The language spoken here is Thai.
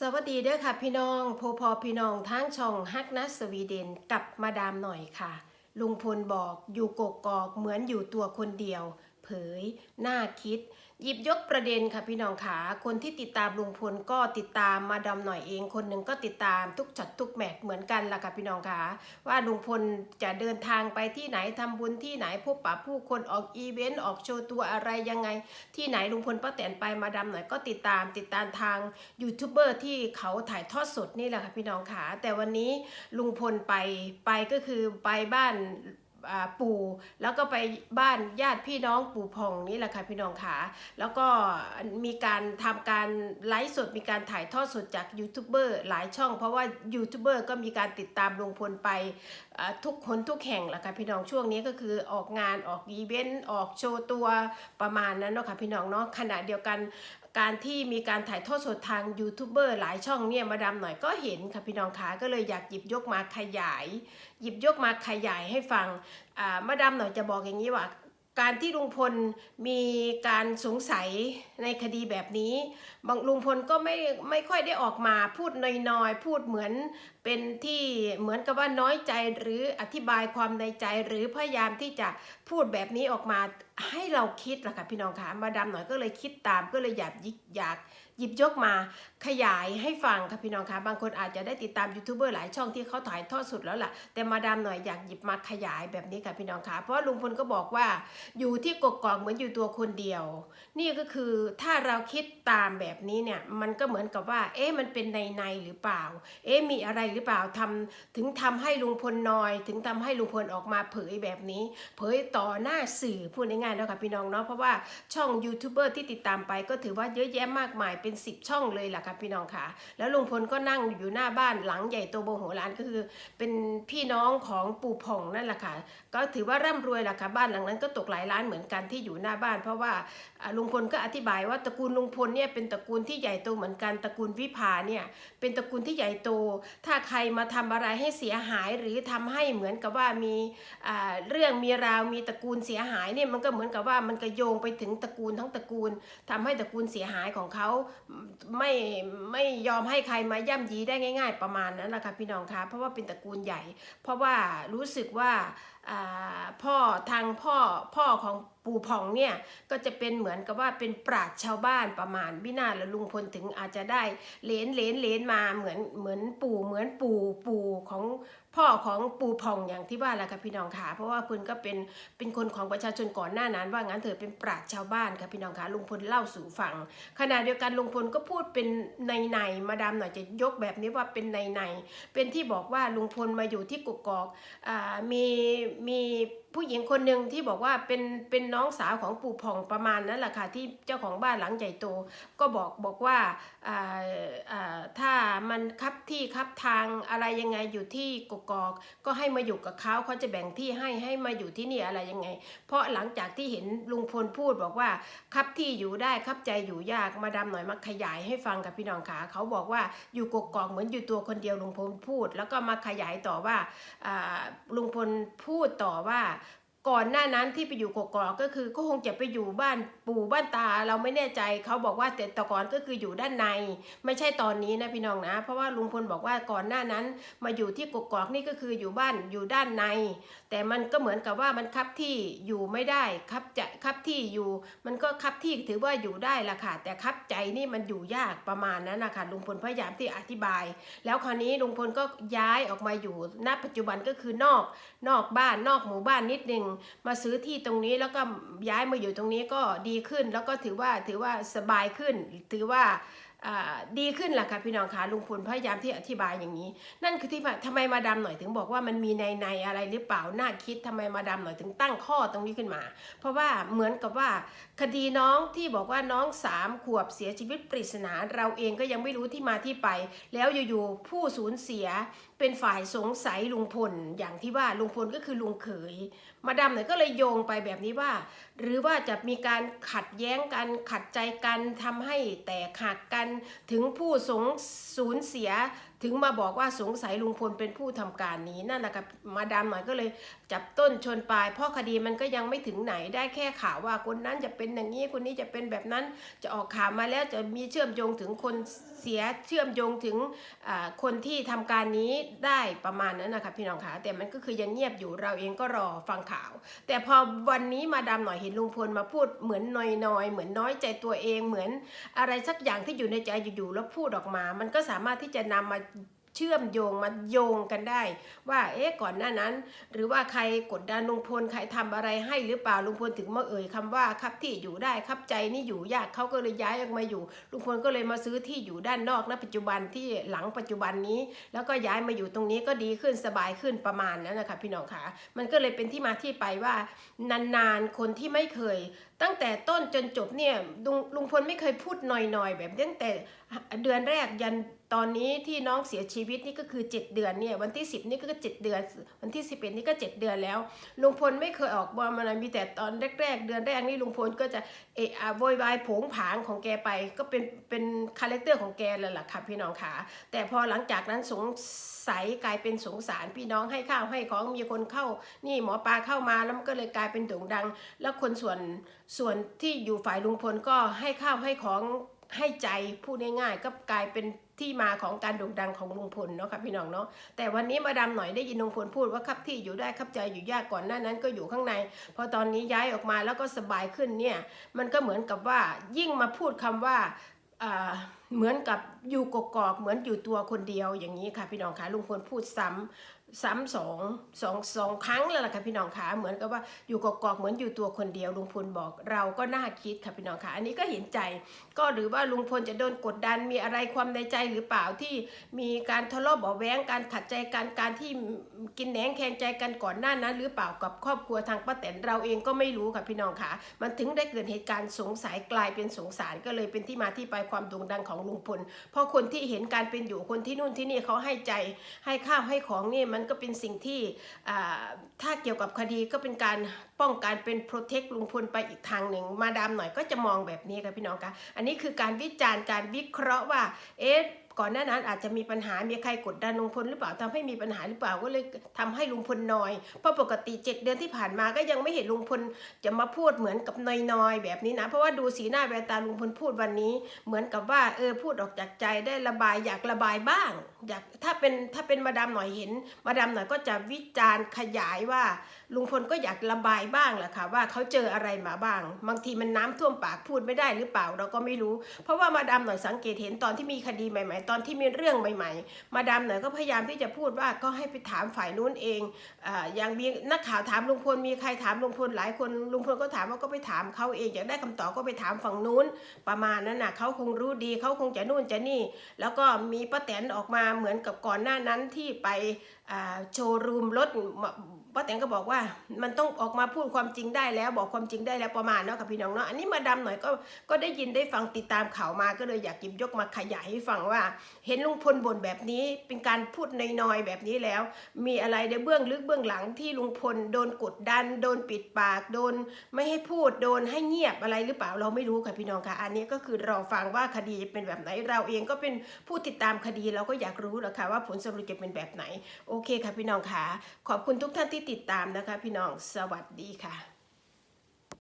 สวัสดีเด้อค่ะพี่น้องโพพอพี่น้องทั้งช่องฮักนัสสวีเดนกับมาดามหน่อยค่ะ ลุงพลบอกอยู่กกอกเหมือนอยู่ตัวคนเดียว เผยน่าคิด หยิบยกประเด็นค่ะพี่น้องขาคนที่ติดตามลุงพลก็ติดตามมาดามหน่อยเอง คนหนึ่งก็ติดตามทุกช็อตทุกแมตช์เหมือนกันล่ะค่ะพี่น้องขาว่าลุงพลจะเดินทางไปที่ไหนทำบุญที่ไหนพบปะผู้คนออกอีเวนต์ออกโชว์ตัวอะไรยังไง ที่ไหนลุงพลป้าแตนไปมาดามหน่อยก็ติดตามติดตามทางยูทูบเบอร์ที่เขาถ่ายทอดสดนี่แหละค่ะพี่น้องขาแต่วันนี้ลุงพลไปไปก็คือไปบ้าน ปู่แล้วก็ไปบ้านญาติพี่น้องปู่พองนี่แหละค่ะพี่น้องขาแล้วก็มีการทำการไลฟ์สดมีการถ่ายทอดสดจากยูทูบเบอร์หลายช่อง เพราะว่ายูทูบเบอร์ก็มีการติดตามลุงพลไปทุกคนทุกแห่งแหละค่ะพี่น้องช่วงนี้ก็คือออกงานออกอีเวนต์ออกโชว์ตัวประมาณนั้นเนาะค่ะพี่น้องเนาะขณะเดียวกัน การที่มีการถ่ายทอดสดทางยูทูบเบอร์หลายช่องเนี่ยมาดามหน่อยก็เห็นค่ะพี่น้องคะก็เลยอยากหยิบยกมาขยาย หยิบยกมาขยายให้ฟังอ่ามาดามหน่อยจะบอกอย่างนี้ว่า การที่ลุงพลมีการสงสัยในคดีแบบนี้ บางลุงพลก็ไม่ไม่ค่อยได้ออกมาพูดน้อยๆ พูดเหมือนเป็นที่เหมือนกับว่าน้อยใจหรืออธิบายความในใจหรือพยายามที่จะพูดแบบนี้ออกมาให้เราคิดล่ะค่ะพี่น้องคะมาดาหน่อยก็เลยคิดตามก็เลยอยากยิกอยาก หยิบยกมาขยายให้ฟังค่ะพี่น้องคะบางคนอาจจะได้ติดตามยูทูบเบอร์หลายช่องที่เขาถ่ายทอดสดแล้วล่ะ แต่มาดามหน่อยอยากหยิบมาขยายแบบนี้ค่ะพี่น้องคะเพราะลุงพลก็บอกว่าอยู่ที่กกอกเหมือนอยู่ตัวคนเดียว นี่ก็คือถ้าเราคิดตามแบบนี้เนี่ยมันก็เหมือนกับว่า เอ๊ะมันเป็นในในหรือเปล่า เอ๊ะมีอะไรหรือเปล่าทำถึงทำให้ลุงพลนอย ถึงทำให้ลุงพลออกมาเผยแบบนี้ เผยต่อหน้าสื่อพูดง่ายๆนะค่ะพี่น้องเนาะเพราะว่าช่องยูทูบเบอร์ที่ติดตามไปก็ถือว่าเยอะแยะมากมายเป็น 10 ช่องเลยล่ะค่ะพี่น้องค่ะ แล้วลุงพลก็นั่งอยู่หน้าบ้านหลังใหญ่โตโมโหลานก็คือ เป็นพี่น้องของปู่ผ่องนั่นแหละค่ะ ก็ถือว่าร่ำรวยล่ะค่ะบ้านหลังนั้นก็ตกหลายล้านเหมือนกันที่อยู่หน้าบ้าน เพราะว่าลุงพลก็อธิบายว่าตระกูลลุงพลเนี่ยเป็นตระกูลที่ใหญ่โตเหมือนกันตระกูลวิภาเนี่ยเป็นตระกูลที่ใหญ่โต ถ้าใครมาทำอะไรให้เสียหายหรือทำให้เหมือนกับว่ามีอ่าเรื่องมีราวมีตระกูลเสียหายเนี่ยมันก็เหมือนกับว่ามันก็โยงไปถึงตระกูลทั้งตระกูลทำให้ตระกูลเสียหายของเขาไม่ไม่ยอมให้ใครมาย่ำยีได้ง่าย ๆ ประมาณนั้นแหละค่ะพี่น้องคะเพราะว่าเป็นตระกูลใหญ่ เพราะว่ารู้สึกว่าอ่า พ่อทางพ่อพ่อของปู่ผ่องเนี่ยก็จะเป็นเหมือนกับว่าเป็นปราชญ์ชาวบ้านประมาณวินาแล้วลุงพลถึงอาจจะได้เลนเลนเลนมาเหมือนเหมือนปู่เหมือนปู่ปู่ของพ่อของปู่ผ่องอย่างที่ว่าแหละค่ะพี่น้องค่ะเพราะว่าเพิ่นก็เป็นเป็นคนของประชาชนก่อนหน้านั้น ว่างั้นเถอะเป็นปราชญ์ชาวบ้านค่ะพี่น้องค่ะลุงพลเล่าสู่ฟังขณะเดียวกันลุงพลก็พูดเป็นในในมาดามหน่อยจะยกแบบนี้ว่าเป็นในในเป็นที่บอกว่าลุงพลมาอยู่ที่กกอกอ่ามีมี ผู้หญิงคนหนึ่งที่บอกว่าเป็นเป็นน้องสาวของปู่ผ่องประมาณนั้นแหละค่ะที่เจ้าของบ้านหลังใหญ่โต ก็บอกบอกว่าอ่าอ่าถ้ามันคับที่คับทางอะไรยังไงอยู่ที่กกอก ก็ให้มาอยู่กับเขาเขาจะแบ่งที่ให้ให้มาอยู่ที่นี่อะไรยังไง เพราะหลังจากที่เห็นลุงพลพูดบอกว่าคับที่อยู่ได้คับใจอยู่ยากมาดาหน่อยมาขยายให้ฟังกับพี่น้องขาเขาบอกว่าอยู่กกอกเหมือนอยู่ตัวคนเดียวลุงพลพูด แล้วก็มาขยายต่อว่าอ่าลุงพลพูดต่อว่า ก่อนหน้านั้นที่ไปอยู่กกอกก็คือก็คงจะไปอยู่บ้านปู่บ้านตาเราไม่แน่ใจเขาบอกว่าแต่ต่ก่อนก็คืออยู่ด้านใน ไม่ใช่ตอนนี้นะพี่น้องนะ เพราะว่าลุงพลบอกว่าก่อนหน้านั้น มาอยู่ที่กกอกนี่ก็คืออยู่บ้านอยู่ด้านใน แต่มันก็เหมือนกับว่ามันคับที่อยู่ไม่ได้คับจะคับที่อยู่ มันก็คับที่ถือว่าอยู่ได้ละค่ะแต่คับใจนี่มันอยู่ยากประมาณนั้นนะคะลุงพลพยายามที่อธิบาย แล้วคราวนี้ลุงพลก็ย้ายออกมาอยู่ณปัจจุบันก็คือนอกนอกบ้านนอกหมู่บ้านนิดนึงมาซื้อที่ตรงนี้แล้วก็ย้ายมาอยู่ตรงนี้ก็ดีขึ้น แล้วก็ถือว่าถือว่าสบายขึ้น ถือว่าดีขึ้นแหละค่ะพี่น้องคะลุงพลพยายามที่อธิบายอย่างนี้ นั่นคือที่มาทำไมมาดามหน่อยถึงบอกว่ามันมีในในอะไรหรือเปล่าน่าคิดทำไมมาดามหน่อยถึงตั้งข้อตรงนี้ขึ้นมา เพราะว่าเหมือนกับว่า คดีน้องที่บอกว่าน้องสามขวบเสียชีวิตปริศนาเราเองก็ยังไม่รู้ที่มาที่ไป แล้วอยู่ๆผู้สูญเสียเป็นฝ่ายสงสัยลุงพลอย่างที่ว่าลุงพลก็คือลุงเขย มาดามหน่ยก็เลยโยงไปแบบนี้ว่า หรือว่าจะมีการขัดแย้งกันขัดใจกันทำให้แตกหักกันถึงผู้สงสูญเสียถึงมาบอกว่าสงสัยลุงพลเป็นผู้ทำการนี้นั่นแหละครับมาดามหน่อยก็เลยจับต้นชนปลาย เพราะคดีมันก็ยังไม่ถึงไหนได้แค่ข่าวว่าคนนั้นจะเป็นอย่างนี้คนนี้จะเป็นแบบนั้นจะออกข่าวมาแล้วจะมีเชื่อมโยงถึงคนเสียเชื่อมโยงถึงอ่าคนที่ทำการนี้ได้ประมาณนั้นนะคะพี่น้องคะแต่มันก็คือยังเงียบอยู่เราเองก็รอฟังข่าว แต่พอวันนี้มาดามหน่อยเห็นลุงพลมาพูดเหมือนนอยๆเหมือนน้อยใจตัวเองเหมือนอะไรสักอย่างที่อยู่ในใจอยู่ๆแล้วพูดออกมา มันก็สามารถที่จะนำมาเชื่อมโยงมาโยงกันได้ ว่าเอ๊ะก่อนหน้านั้น หรือว่าใครกดดันลุงพลใครทำอะไรให้หรือเปล่าลุงพลถึงมาเอ่ยคำว่าครับที่อยู่ได้ครับใจนี่อยู่ยากเขาก็เลยย้ายออกมาอยู่ลุงพลก็เลยมาซื้อที่อยู่ด้านนอกณปัจจุบันที่หลังปัจจุบันนี้ แล้วก็ย้ายมาอยู่ตรงนี้ก็ดีขึ้นสบายขึ้นประมาณนั้นนะคะพี่น้องคะมันก็เลยเป็นที่มาที่ไปว่านานๆคนที่ไม่เคย ตั้งแต่ต้นจนจบเนี่ยลุงลุงพลไม่เคยพูดหน่อยๆ แบบตั้งแต่เดือนแรกยันตอนนี้ที่น้องเสียชีวิตนี่ก็คือ 7 เดือนเนี่ยวันที่ 10 นี่ก็7เดือน วันที่ 11 นี่ก็ 7 เดือนแล้วลุงพลไม่เคยออกบอมาเลยมีแต่ตอนแรก ๆ เดือนแรกนี่ลุงพลก็จะเอะอะโวยวายผงผางของแกไป ก็เป็นเป็นคาแรคเตอร์ของแกเลยล่ะค่ะพี่น้องขาแต่พอหลังจากนั้นสง ใสกลายเป็นสงสารพี่น้องให้ข้าวให้ของมีคนเข้า นี่หมอปลาเข้ามาแล้วมันก็เลยกลายเป็นโด่งดัง แล้วคนส่วนส่วนที่อยู่ฝ่ายลุงพลก็ให้ข้าวให้ของให้ใจพูดง่ายๆก็กลายเป็นที่มาของการโด่งดังของลุงพลเนาะค่ะพี่น้องเนาะแต่วันนี้มาดามหน่อยได้ยินลุงพลพูดว่าครับที่อยู่ได้ครับใจอยู่ยากก่อนหน้านั้นก็อยู่ข้างใน พอตอนนี้ย้ายออกมาแล้วก็สบายขึ้นเนี่ย มันก็เหมือนกับว่ายิ่งมาพูดคำว่าอ่า เหมือนกับอยู่กกอกเหมือนอยู่ตัวคนเดียวอย่างนี้ค่ะพี่น้องคะลุงพลพูดซ้ำซ้ำสองสองสองครั้งแล้วล่ะค่ะพี่น้องคะเหมือนกับว่าอยู่กกอกเหมือนอยู่ตัวคนเดียวลุงพลบอกเราก็น่าคิดค่ะพี่น้องคะอันนี้ก็เห็นใจ ก็หรือว่าลุงพลจะโดนกดดันมีอะไรความในใจหรือเปล่าที่มีการทะเลาะเบาะแว้งการขัดใจกันการที่กินแหนงแข่งใจกันก่อนหน้านั้น หรือเปล่ากับครอบครัวทางป้าแตนเราเองก็ไม่รู้ค่ะพี่น้องค่ะมันถึงได้เกิดเหตุการณ์สงสัยกลายเป็นสงสารก็เลยเป็นที่มาที่ไปความโด่งดังของลุงพลเพราะคนที่เห็นการเป็นอยู่คนที่นู่นที่นี่เขาให้ใจให้ข้าวให้ของนี่มันันก็เป็นสิ่งที่ถ้าเกี่ยวกับคดีก็เป็นการป้องกันเป็นโปรเทคลุงพลไปอีกทางหนึ่งมาดามหน่อยก็จะมองแบบนี้ค่ะพี่น้องคะอันนี้คือการวิจารณ์การวิเคราะห์ว่าเอ๊ะ ก่อนหน้านั้นอาจจะมีปัญหามีใครกดดันลุงพลหรือเปล่าทำให้มีปัญหาหรือเปล่าก็เลยทำให้ลุงพลนอย เพราะปกติ 7 เดือนที่ผ่านมาก็ยังไม่เห็นลุงพลจะมาพูดเหมือนกับนอยๆ แบบนี้นะ เพราะว่าดูสีหน้าแววตาลุงพลพูดวันนี้ เหมือนกับว่าเออพูดออกจากใจได้ระบายอยากระบายบ้าง อยากถ้าเป็นถ้าเป็นมาดามหน่อยเห็น มาดามหน่อยก็จะวิจารณ์ขยายว่าลุงพลก็อยากระบายบ้างแหละค่ะว่าเขาเจออะไรมาบ้าง บางทีมันน้ำท่วมปากพูดไม่ได้หรือเปล่าเราก็ไม่รู้ เพราะว่ามาดามหน่อยสังเกตเห็นตอนที่มีคดีใหม่ๆตอนที่มีเรื่องใหม่ ๆ มาดามหน่อยก็พยายามที่จะพูดว่าก็ให้ไปถามฝ่ายนู้นเองอาอย่างมีนักข่าวถามลุงพลมีใครถามลุงพลหลายคนลุงพลก็ถามว่าก็ไปถามเขาเองอยากได้คำตอบก็ไปถามฝั่งนู้น ประมาณนั้นน่ะเขาคงรู้ดีเขาคงจะนู่นจะนี่ แล้วก็มีป้าแตนออกมาเหมือนกับก่อนหน้านั้นที่ไปโชว์รูมรถ ป้าแตงก็บอกว่ามันต้องออกมาพูดความจริงได้แล้วบอกความจริงได้แล้วประมาณเนาะค่ะพี่น้องเนาะอันนี้มาดำหน่อยก็ก็ได้ยินได้ฟังติดตามข่าวมาก็เลยอยากหยิบยกมาขยายให้ฟังว่า เห็นลุงพลบ่นแบบนี้เป็นการพูดน้อยๆแบบนี้แล้ว มีอะไรในเบื้องลึกเบื้องหลังที่ลุงพลโดนกดดัน โดนปิดปากโดน ไม่ให้พูดโดนให้เงียบอะไรหรือเปล่าเราไม่รู้ค่ะพี่น้องค่ะ อันนี้ก็คือรอฟังว่าคดีจะเป็นแบบไหนเราเองก็เป็นผู้ติดตามคดีเราก็อยากรู้แหละค่ะว่าผลสรุปจะเป็นแบบไหนโอเคค่ะพี่น้องค่ะขอบคุณทุกท่านที่ติดตามนะคะ พี่น้องสวัสดีค่ะ